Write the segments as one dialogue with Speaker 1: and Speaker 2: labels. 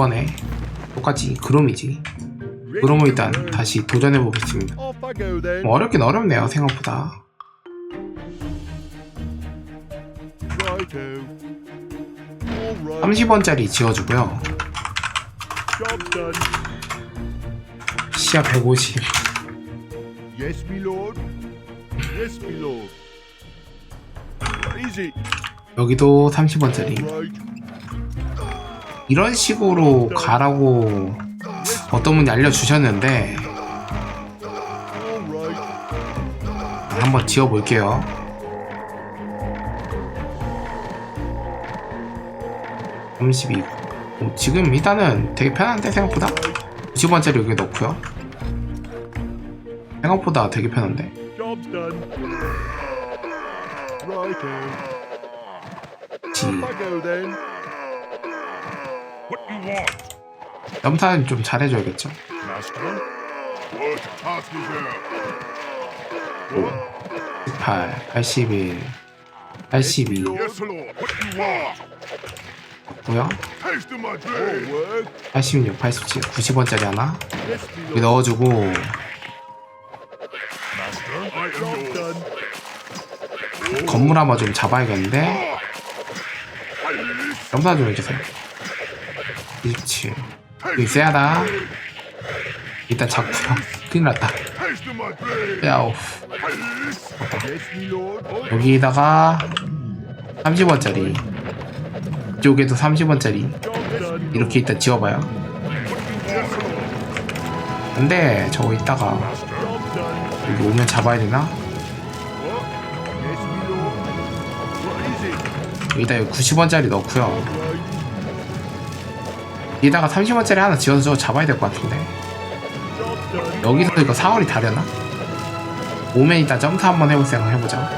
Speaker 1: 이번에 똑같이 그롬이지 그롬을 일단 다시 도전해 보겠습니다. 뭐 어렵긴 어렵네요 생각보다
Speaker 2: Righto. All right.
Speaker 1: 30원짜리 지어주고요. 시야 150
Speaker 2: Yes. Yes?
Speaker 1: 여기도 30원짜리
Speaker 2: Right.
Speaker 1: 이런 식으로 가라고 어떤 분이 알려주셨는데. 한번 지어볼게요. (32) 어, 지금 일단은 되게 편한데 생각보다? 90원짜리 여기 넣고요. 생각보다 되게 편한데. 지 염탄 좀 잘해줘야겠죠
Speaker 3: Master? What task is there?
Speaker 1: 18 81 82
Speaker 3: Yes, Lord. What you want?
Speaker 1: 뭐야
Speaker 3: Haste in my
Speaker 2: All
Speaker 3: dream.
Speaker 2: work.
Speaker 1: 86 87 90원짜리 하나 여기. 넣어주고. 건물 한번 좀 잡아야겠는데 염사 좀 해주세요 27 여기 세하다 일단 잡고요 큰일 났다
Speaker 3: Haste in my dream.
Speaker 1: 야우
Speaker 2: Yes, me lord.
Speaker 1: 여기다가 30원짜리 이쪽에도 30원짜리
Speaker 2: Job done.
Speaker 1: 이렇게 일단 지워봐요 근데 저거
Speaker 2: done.
Speaker 1: 여기 오면 잡아야 되나? 여기다 여기 90원짜리 넣고요 여기다가 30원짜리 하나 지어서 잡아야 될 것 같은데. 여기서 이거 4월이 다려나? 오면 이따 점프 한번 해볼 생각 해보자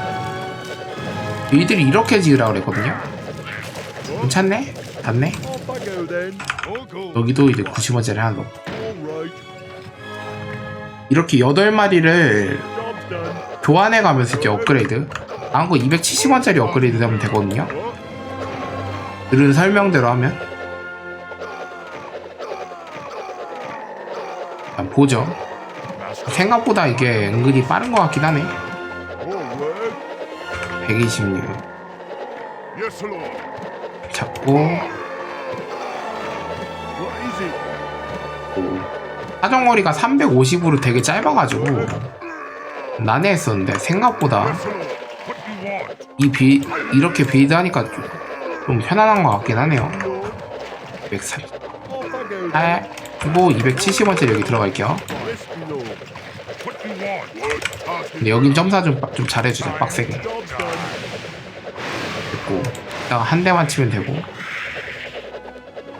Speaker 1: 너희들이 이렇게 지으라 그랬거든요 괜찮네? 닿네? 여기도 이제 90원짜리 하나 넣고. 이렇게 8마리를
Speaker 2: Job done.
Speaker 1: 교환해 가면서 이제 업그레이드 다음 거 270원짜리 업그레이드 하면 되거든요 들은 설명대로 하면 일단 보죠 생각보다 이게 은근히 빠른 것 같긴 하네
Speaker 2: All work.
Speaker 1: 126
Speaker 3: Yes, Lord.
Speaker 1: 잡고? 사정거리가 350으로 되게 짧아가지고 난해했었는데 생각보다? 이 비, 이렇게 빌드 하니까 좀, 좀 편안한 것 같긴 하네요
Speaker 2: Lord.
Speaker 1: 230 그리고 270원짜리 여기 들어갈게요. 근데 여긴 점사 좀, 빡- 좀 잘해주자 빡세게. 됐고 이따가 한 대만 치면 되고.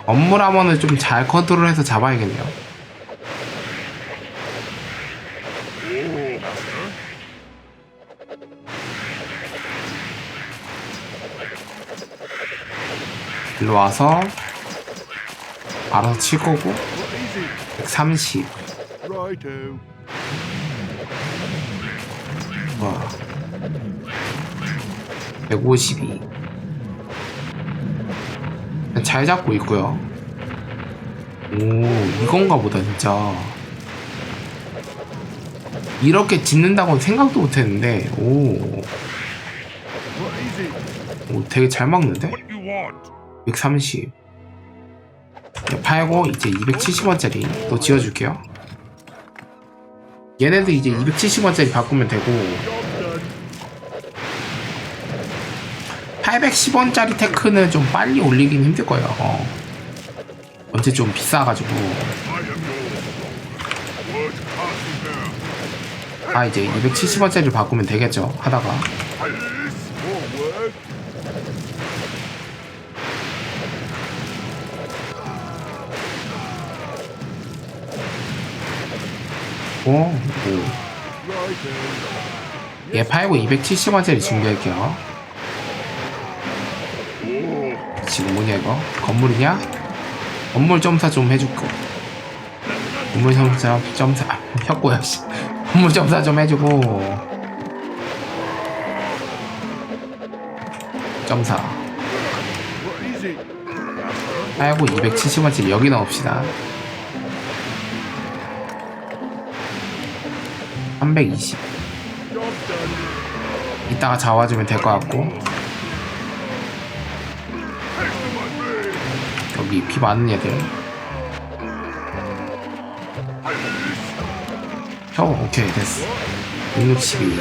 Speaker 1: 업무 라면은 좀 잘 컨트롤해서 잡아야겠네요. 일로 와서 알아서 칠 거고
Speaker 2: What is it?
Speaker 1: 130
Speaker 2: Righto.
Speaker 1: 와 152. 잘 잡고 있고요. 오, 이건가 보다, 진짜. 이렇게 짓는다고는 생각도 못 했는데, 오? 오, 되게 잘 막는데?
Speaker 3: What you want?
Speaker 1: 130. 네, 팔고, 이제 270원짜리 또 지어줄게요. 얘네들 이제 270원짜리 바꾸면 되고,
Speaker 2: Job done.
Speaker 1: 810원짜리 테크는 좀 빨리 올리긴 힘들 거예요. 어. 언제 좀 비싸가지고. 아, 이제 270원짜리를 바꾸면 되겠죠. 하다가.
Speaker 2: Righto.
Speaker 1: 얘 팔고 270원짜리 준비할게요. 지금 뭐냐, 이거? 건물이냐? 건물 점사 좀 해줄거. 건물 점사, 점사, 아, 혁고야, 씨. 건물 점사 좀 해주고. 점사. 팔고 270원짜리 여기 넣읍시다 320
Speaker 2: Job done.
Speaker 1: 이따가 잡아주면 될 것 같고. 여기 피 많은 얘들. 혀 오케이 됐어. 662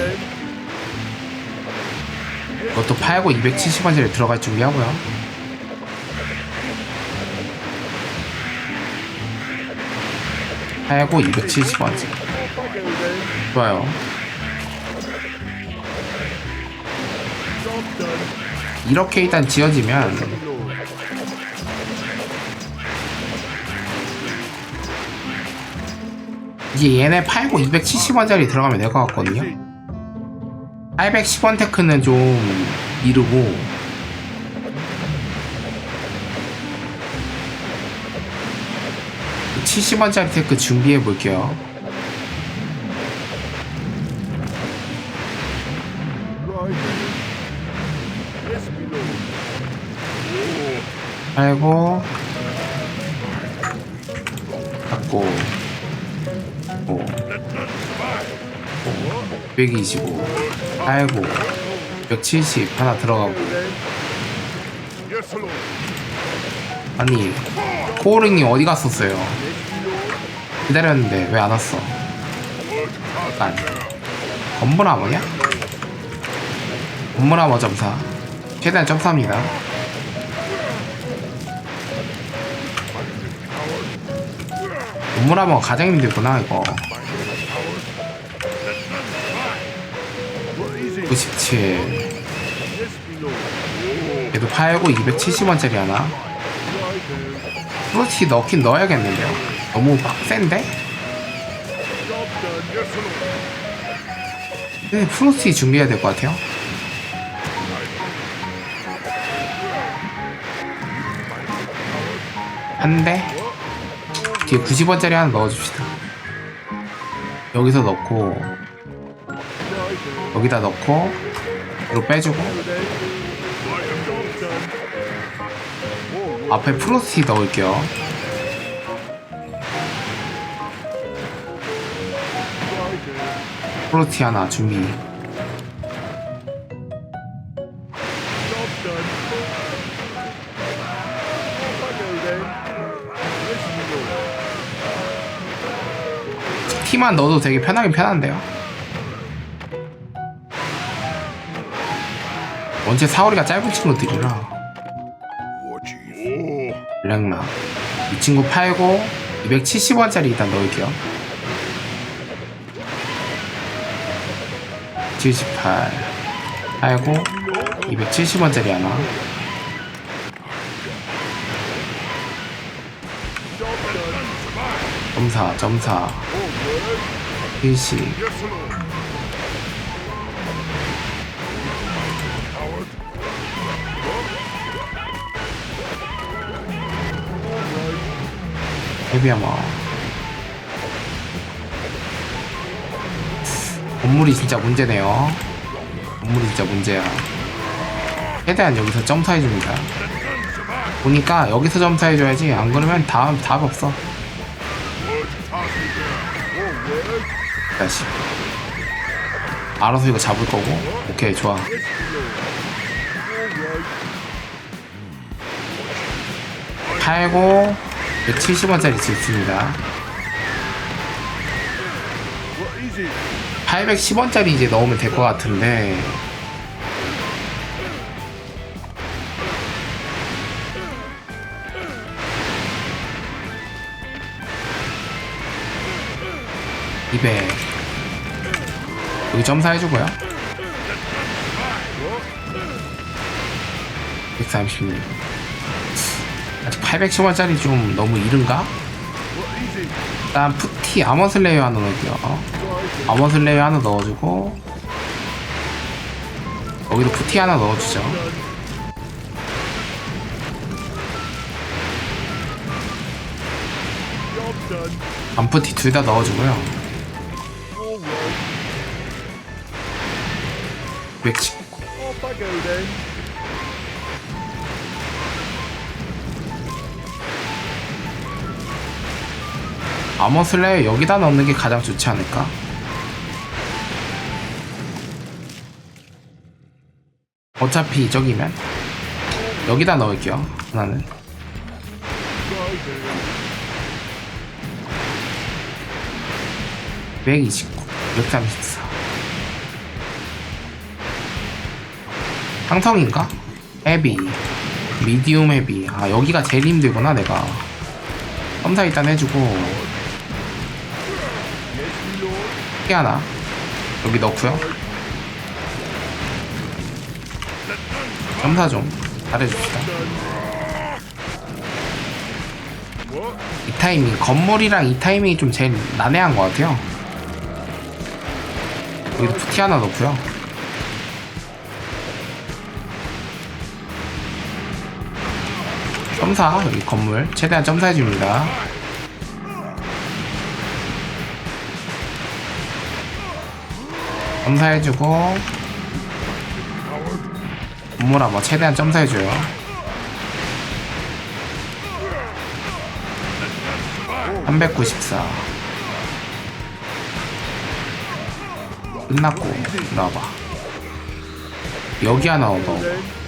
Speaker 1: 이것도 팔고 270원짜리 들어갈 준비하고요. 팔고 270원짜리 좋아요. 이렇게 일단 지어지면. 이제 얘네 팔고 270원짜리 들어가면 될 것 같거든요 810원 테크는 좀 미루고 그 70원짜리 테크 준비해 볼게요 팔고. 갖고. 오. 125 팔고. 170 하나 들어가고. 아니 코어링이 어디 갔었어요. 기다렸는데 왜 안 왔어? 약간 건물아머냐? 건물아머 점사. 최대한 점사합니다 건물아머 가장 힘들구나 이거
Speaker 2: What is it?
Speaker 1: 97
Speaker 2: Yes, my lord.
Speaker 1: 얘도 팔고 270원짜리 하나. 프로티 넣긴 넣어야겠는데요 너무 빡센데? 근데 프로티 준비해야 될 것 같아요 한대 뒤에 90원짜리 하나 넣어줍시다 여기서 넣고. 여기다 넣고 이로 빼주고 앞에 프로스티 넣을게요. 프로스티 하나 준비 티만 넣어도 되게 편하긴 편한데요. 원체 사거리가 짧은 친구들이라? 블랙락 이 친구 팔고 270원짜리 일단 넣을게요. 78 팔고 270원짜리 하나. 점사 점사
Speaker 3: Coward.
Speaker 1: 헤비아마. 건물이 진짜 문제네요. 건물이 진짜 문제야. 최대한 여기서 점사해줍니다. 보니까 여기서 점사해줘야지. 안 그러면 다음 답 없어 다시. 알아서 이거 잡을 거고. 오케이 좋아. 팔고 170원짜리 짓습니다.
Speaker 2: What is it?
Speaker 1: 810원짜리 이제 넣으면 될 것 같은데. (200) 여 기 점사 해주고요 (136) 아직 (810원짜리) 좀 너무 이른가? 일단 푸티 아머슬레이어 하나 넣을게요 아머슬레이어 하나 넣어주고 여기도 푸티 하나 넣어주죠. 안푸티 둘 다 넣어주고요
Speaker 2: 맥치
Speaker 1: 아머슬레 여기다 넣는 게 가장 좋지 않을까? 어차피 이적이면 여기다 넣을게요 하나는. 129, 134 상성인가? 헤비 미디움 헤비 아 여기가 제일 힘들구나 내가. 검사 일단 해주고. 피 하나. 여기 넣고요. 검사 좀 잘해줍시다? 이 타이밍 건물이랑 이 타이밍이 좀 제일 난해한 것 같아요. 여기도 푸티 하나 넣고요 점사 여기 건물. 최대한 점사해 줍니다. 점사해 주고. 건물 한번 최대한 점사해 줘요. 394 끝났고 나와봐. 여기 하나 얻어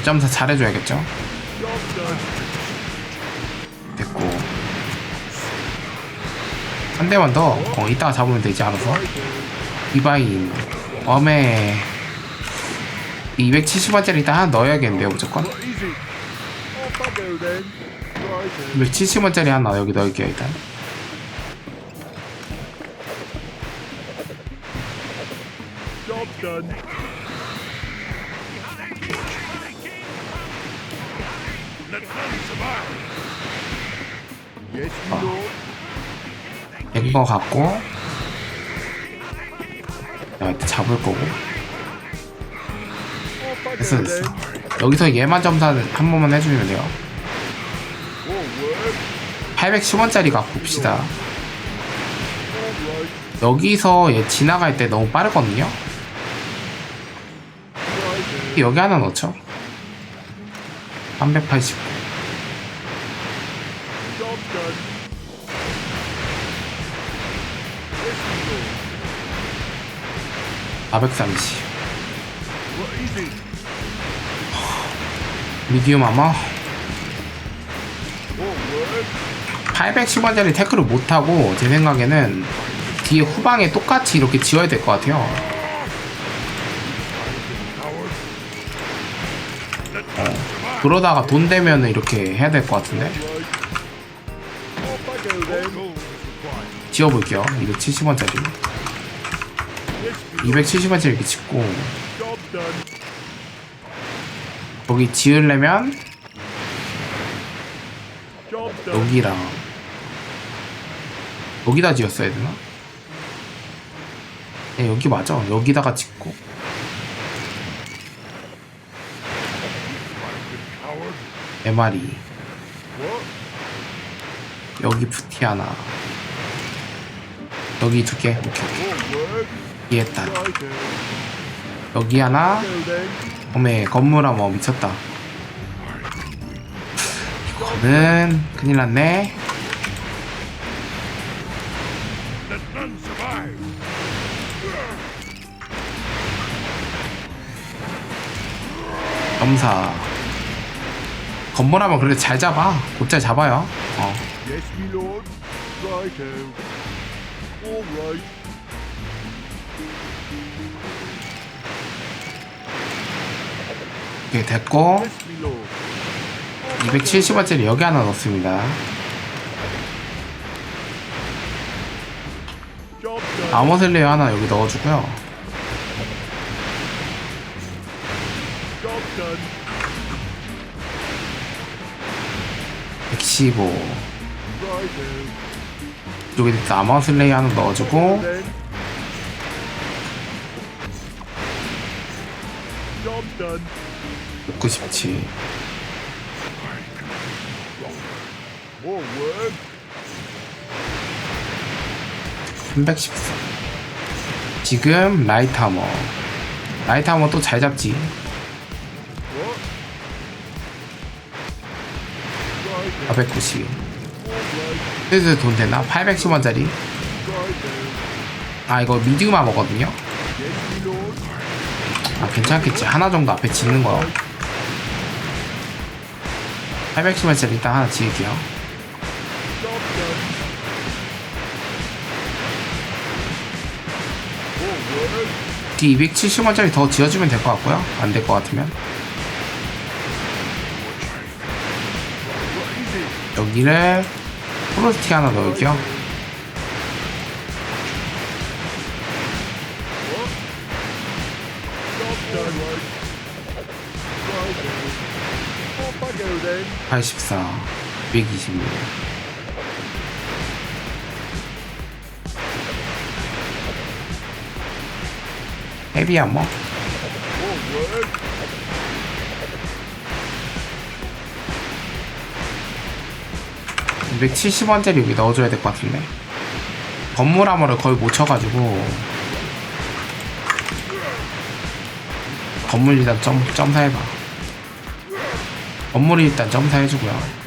Speaker 2: Then.
Speaker 1: 점사 잘해줘야겠죠. 됐고 한 대만 더 어, 이따가 잡으면 되지 알아서 디바인 웜에 270원짜리 일단 하나 넣어야겠는데요 무조건
Speaker 2: What is it? Off I go then. Righto.
Speaker 1: 270원짜리 하나 여기 넣을게요 일단 100번 갖고 내가 이때 잡을 거고 됐어 됐어. 여기서 얘만 점사 한 번만 해주면 돼요
Speaker 2: Forward.
Speaker 1: 810원짜리 갖고 봅시다. 여기서 얘 지나갈 때 너무 빠르거든요. 여기 하나 넣죠 389 430
Speaker 2: What is it?
Speaker 1: 미디움 아마
Speaker 2: Forward.
Speaker 1: 810원짜리 태클을 못하고 제 생각에는 뒤에 후방에 똑같이 이렇게 지어야 될 것 같아요 어, 그러다가 돈 되면 이렇게 해야 될 것 같은데. 지어볼게요 270원짜리
Speaker 2: Yes, my
Speaker 1: 270원짜리 이렇게 짓고. 거기 지으려면. 여기랑 여기다 지었어야 되나? 네, 여기 맞아 여기다가 짓고 MR이
Speaker 2: What?
Speaker 1: 여기 푸티 하나 여기 두 개 오케이 오케이
Speaker 2: Forward.
Speaker 1: 이해했다. 여기 하나. 어메 건물 하나 미쳤다 이거는 큰일 났네
Speaker 3: Let none survive.
Speaker 1: 점사 건물 하면 그래도 잘 잡아 곧잘 잡아요 어
Speaker 2: All right.
Speaker 1: 이렇게 됐고
Speaker 2: Yes, my lord.
Speaker 1: 270원짜리 여기 하나 넣습니다
Speaker 2: Job done.
Speaker 1: 아머슬레이어 하나 여기 넣어주고요
Speaker 2: Job done.
Speaker 1: 115
Speaker 2: Righto.
Speaker 1: 여기 아머슬 레이어 하나 넣어주고
Speaker 2: Then. Job done.
Speaker 1: 97
Speaker 2: More work.
Speaker 1: 314 지금 라이트 하머 라이트 하머 또 잘 잡지
Speaker 2: What?
Speaker 1: 490 슬슬 돈 되나? 810원짜리? 아 이거 미디움 먹거든요? 아 괜찮겠지. 하나 정도 앞에 짓는 거. 810원짜리 일단 하나 지을게요. 뒤 270원짜리 더 지어주면 될 것 같고요. 안 될 것 같으면. 여기를 프로스티 하나 넣을게요
Speaker 2: then.
Speaker 1: 84 126 헤비야 뭐 270원짜리 여기 넣어줘야 될 것 같은데 건물 암호를 거의 못 쳐가지고 건물 일단 점, 점사해봐 건물이 일단 점사해주고요.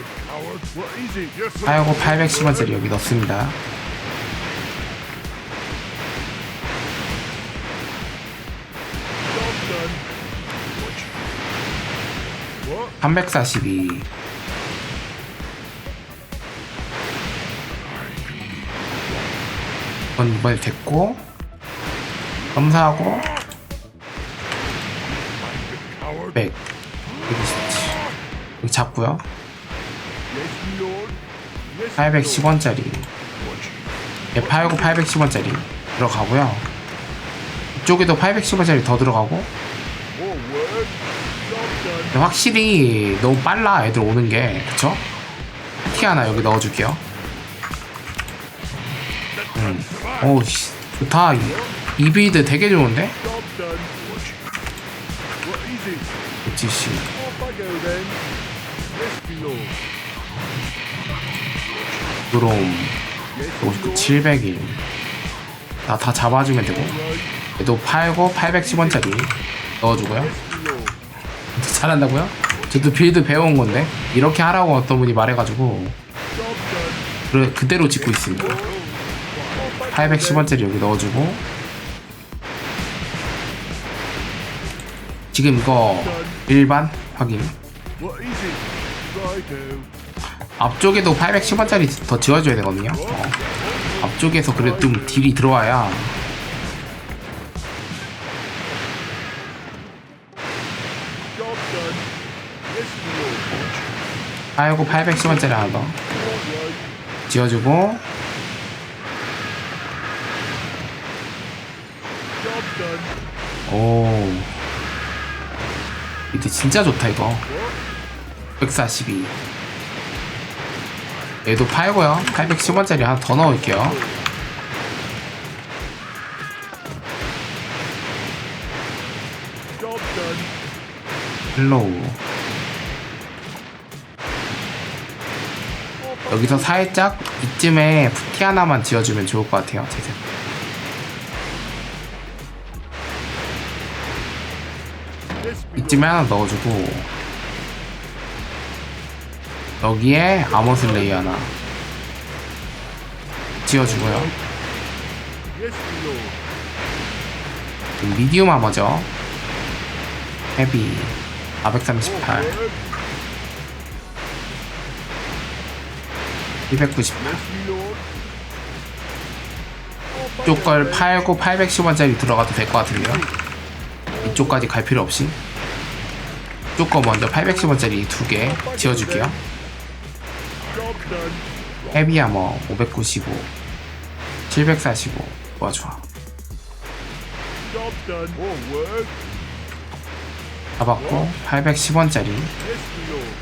Speaker 1: 하여고 810원짜리 여기 넣습니다
Speaker 2: Job done. What?
Speaker 1: 342이 건 이번에 됐고 검사하고 100 127 여기 잡고요
Speaker 2: Yes, my lord. Yes, my lord.
Speaker 1: 810원짜리 예, 팔고 810원짜리 들어가고요 이쪽에도 810원짜리 더 들어가고 확실히 너무 빨라 애들 오는 게 그쵸? 티 하나 여기 넣어줄게요 음. 오우 씨 좋다 이, 이 빌드 되게 좋은데?
Speaker 2: Job done. What is it?
Speaker 1: 170
Speaker 2: Off I go then. Yes, my lord.
Speaker 1: 드롬
Speaker 2: Yes, my
Speaker 1: 59
Speaker 2: lord.
Speaker 1: 701나다 잡아주면 되고. 얘도 팔고 810원짜리 넣어주고요. 잘한다고요? 저도 빌드 배워온 건데 이렇게 하라고 어떤 분이 말해가지고 그대로 짓고 있습니다 810원짜리 여기 넣어주고 지금 이거 일반 확인. 앞쪽에도 810원짜리 더 지워줘야 되거든요 어. 앞쪽에서 그래도 좀 딜이 들어와야. 팔고 810원짜리 하나 더. 지어주고
Speaker 2: Job done.
Speaker 1: 오 이제 진짜 좋다 이거. 142 얘도 팔고요. 810원짜리 하나 더 넣을게요. 헬로우. 여기서 살짝 이쯤에 푸티 하나만 지어주면 좋을 것 같아요 제 생각 이쯤에 하나 넣어주고 여기에 아머슬레이 하나 지어주고요. 미디움 아머죠 헤비 438
Speaker 2: Forward.
Speaker 1: 298
Speaker 2: Yes, my lord. Off I
Speaker 1: 이쪽 걸. 팔고 810원짜리 들어가도 될 것 같은데요 이쪽까지 갈 필요 없이 거 먼저 810원짜리 두 개 지어줄게요
Speaker 2: Job done.
Speaker 1: 헤비 아머 595 745 좋아 좋아. 잡았고 810원짜리
Speaker 2: Yes, my lord.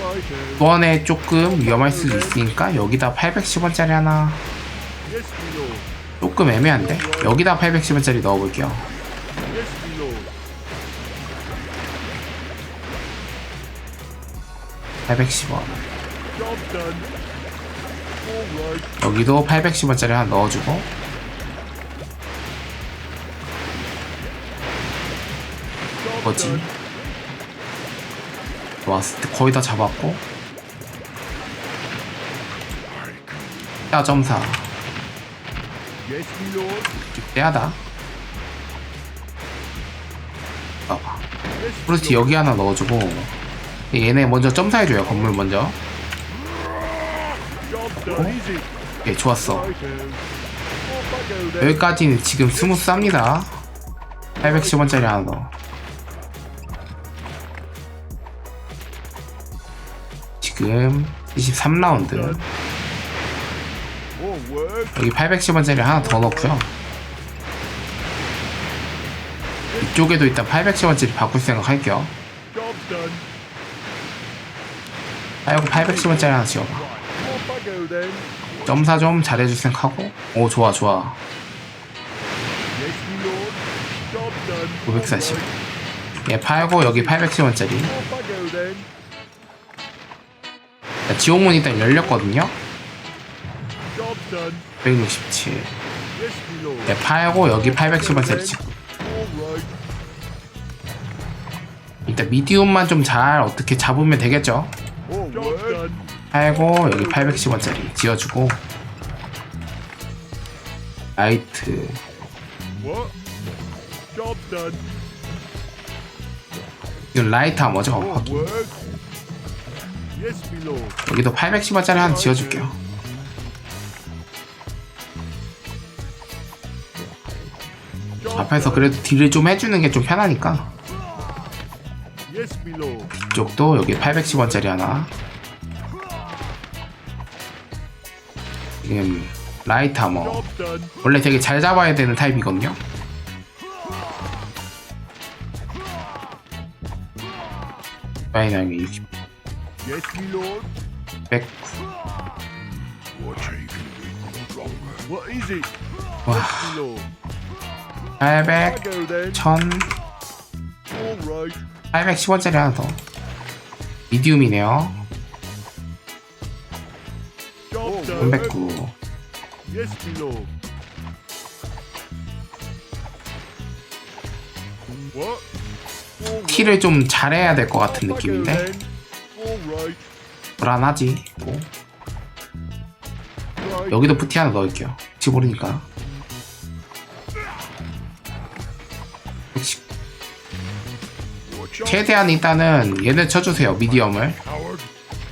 Speaker 2: Righto.
Speaker 1: 이번에 조금 위험할 수도 있으니까 여기다 810원짜리 하나. 조금 애매한데 여기다 810원짜리 넣어볼게요 810원. 여기도 810원짜리 하나 넣어주고. 뭐지? 왔을 때 거의 다 잡았고.
Speaker 2: 야4.4
Speaker 1: 빼야다. 봐봐. 프로스트 여기 하나 넣어주고. 얘네 먼저 점사해줘요 건물 먼저.
Speaker 2: Easy.
Speaker 1: 예 좋았어. 여기까지는 지금 스무스합니다 810원짜리 하나 더 지금 23라운드
Speaker 2: More work.
Speaker 1: 여기 810원짜리 하나 더 넣고요 이쪽에도 일단 810원짜리 바꿀 생각 할게요 아 여기 810원짜리 하나 지어봐. 점사 좀 잘해줄 생각하고 오 좋아 좋아
Speaker 2: Yes, my lord. Job done.
Speaker 1: 540. 얘 팔고 여기 810원짜리
Speaker 2: Off I go then.
Speaker 1: 지옥문 일단 열렸거든요
Speaker 2: Job done.
Speaker 1: 167
Speaker 2: Yes, my lord.
Speaker 1: 얘 팔고 여기 810원짜리 찍고
Speaker 2: All right.
Speaker 1: 일단 미디움만 좀 잘 어떻게 잡으면 되겠죠. 팔고 여기 810원짜리 지어주고 라이트. 이건 라이트.
Speaker 2: Yes, my lord.
Speaker 1: 여기도 810원짜리 하나 지어줄게요 앞에서. 그래도 딜을 좀 해주는 게 좀 편하니까. 이쪽도 여기 810원짜리 하나 지금
Speaker 2: done.
Speaker 1: 원래 되게 잘 잡아야 되는 타입이거든요 파이널이 60
Speaker 2: Yes, my lord.
Speaker 1: 100
Speaker 3: What you can do stronger.
Speaker 2: What is it?
Speaker 1: 와
Speaker 2: My lord. I
Speaker 1: 800
Speaker 2: go then.
Speaker 1: 1000
Speaker 2: All right.
Speaker 1: 810원짜리 하나 더 미디움이네요 309
Speaker 2: Yes, my lord. What? All right.
Speaker 1: 키를 좀 잘해야 될 것 같은 느낌인데. 불안하지 뭐. 여기도 푸티 하나 넣을게요 혹시 모르니까 110.
Speaker 3: What you
Speaker 1: 최대한 일단은 얘네 쳐주세요 미디엄을?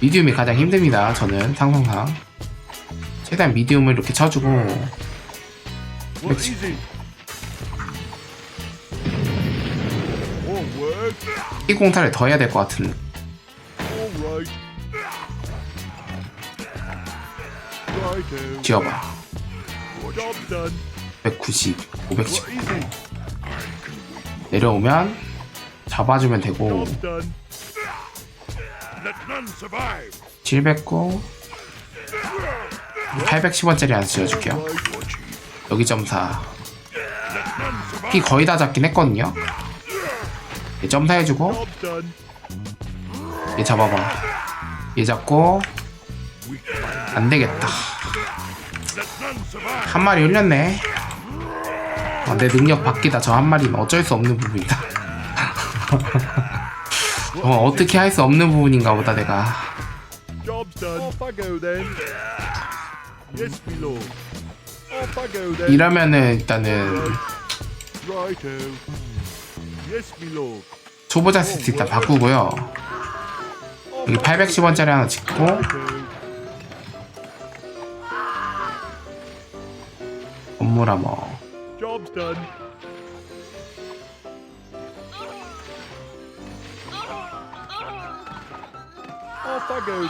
Speaker 1: 미디움이 가장 힘듭니다 저는 상성상 최대한 미디움을 이렇게 쳐주고
Speaker 2: work.
Speaker 1: 키 공타를 더 해야 될 것 같은
Speaker 2: All right. Righto.
Speaker 1: 지어봐
Speaker 2: Job done.
Speaker 1: 190 510
Speaker 2: What is it?
Speaker 1: 내려오면 잡아주면 되고
Speaker 2: Job done.
Speaker 3: Let none survive.
Speaker 1: 709 810원짜리 하나 지어줄게요. 여기 점사. 피 거의 다 잡긴 했거든요 얘 점사 해주고
Speaker 2: Job done.
Speaker 1: 얘 잡아봐 얘 잡고 안되겠다. 한 마리 흘렸네 아, 내 능력 바뀌다 저 한 마리는 어쩔 수 없는 부분이다 정말 어떻게 할 수 없는 부분인가 보다 내가 이러면은 일단은. 초보자 세트 일단 바꾸고요 여기 810원짜리 하나
Speaker 2: go then.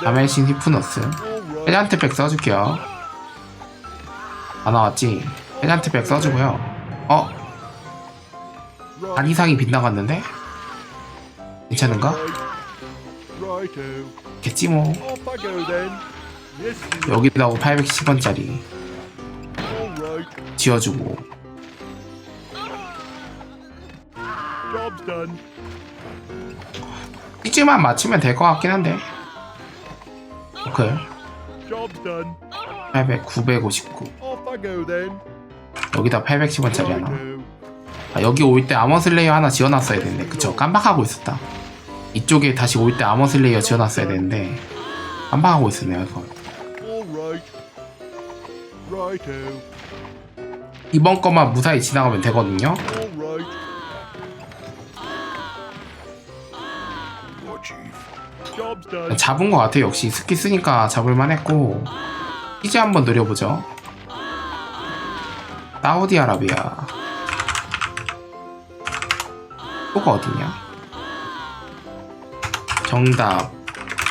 Speaker 1: 다메신 히프너스
Speaker 2: right.
Speaker 1: 해잔트백 써줄게요 다 나왔지? 해잔트백 써주고요 어? 반. 이상이 빗나갔는데? 괜찮은가? 겠지 뭐. 여기다가 810원짜리
Speaker 2: All right.
Speaker 1: 지어주고. 이쯤만 맞추면 될 것 같긴 한데 오케이
Speaker 2: Job's done.
Speaker 1: 800, 959 여기다 810원짜리 하나. 아, 여기 올 때 아머슬레이어 하나 지어놨어야 되는데. 그쵸? 깜빡하고 있었다. 이쪽에 다시 올 때 아머슬레이어 지어놨어야 되는데. 깜빡하고 있었네요 이거.
Speaker 2: Righto.
Speaker 1: 이번 것만 무사히 지나가면 되거든요. 잡은 것 같아요. 역시 스키 쓰니까 잡을만 했고. 이제 한번 노려보죠 사우디아라비아 또가 어디냐 정답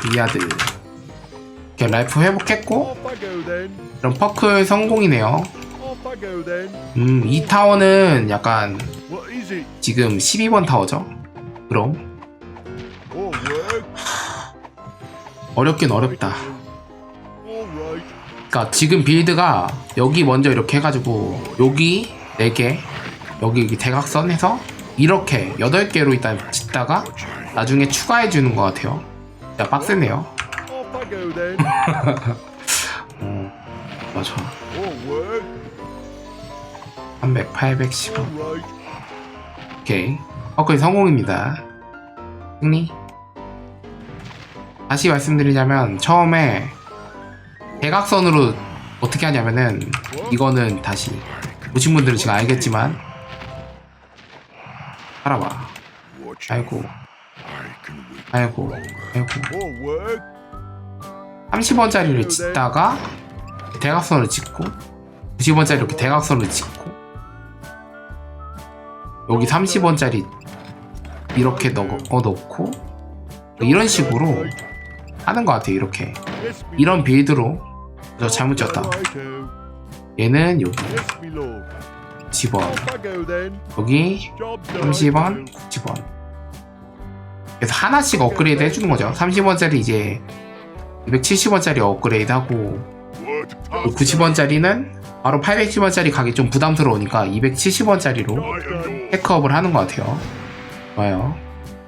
Speaker 1: 리야드 이렇게 라이프 회복했고. 그럼 퍼클 성공이네요. 음 이 타워는 약간? 지금 12번 타워죠 그럼
Speaker 2: work.
Speaker 1: 어렵긴 어렵다. 그러니까 지금 빌드가 여기 먼저 이렇게 해가지고 여기 4개 여기 대각선에서 이렇게 8개로 일단 짓다가 나중에 추가해 주는 것 같아요 진짜 빡세네요. 어, 맞아
Speaker 2: All work.
Speaker 1: 300, 800, 10
Speaker 2: All right.
Speaker 1: 오케이 퍼클 성공입니다 승리 다시 말씀드리자면 처음에 대각선으로 어떻게 하냐면은 이거는 다시 보신 분들은 지금 알겠지만
Speaker 3: chief.
Speaker 1: 아이고. 아이고 아이고
Speaker 2: All work.
Speaker 1: 30원짜리를 짓다가 대각선을 짓고 90원짜리 이렇게 대각선을 짓고 여기 30원짜리 이렇게 넣어 넣고 이런 식으로 하는 것 같아요 이렇게 이런 빌드로 저 잘못
Speaker 2: Righto.
Speaker 1: 얘는 여기
Speaker 2: Yes, me lord.
Speaker 1: 10원
Speaker 2: Off I go then.
Speaker 1: 여기
Speaker 2: Job's done.
Speaker 1: 30원 90원 그래서 하나씩 업그레이드 해주는 거죠 30원짜리 이제 270원짜리 업그레이드 하고
Speaker 3: What?
Speaker 1: 90원짜리는 바로 810원짜리 가기 좀 부담스러우니까 270원짜리로
Speaker 3: I am your
Speaker 1: 테크업을 하는 것 같아요 좋아요